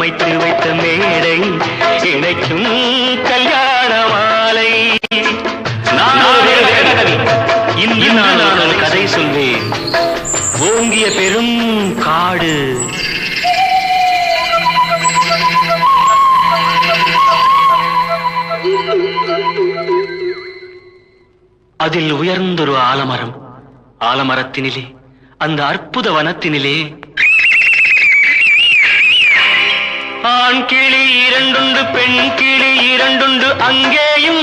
அமைத்து வைத்த மேடை இணைக்கும் கல்யாண மாலை. இன்று நான் ஒரு கதை சொல்வேன். ஓங்கிய பெரும் காடு. அதில் உயர்ந்தொரு ஆலமரம். ஆலமரத்தினிலே அந்த அற்புத வனத்தினிலே ஆண் கிளி இரண்டுண்டு பெண் கிளி இரண்டுண்டு அங்கேயும்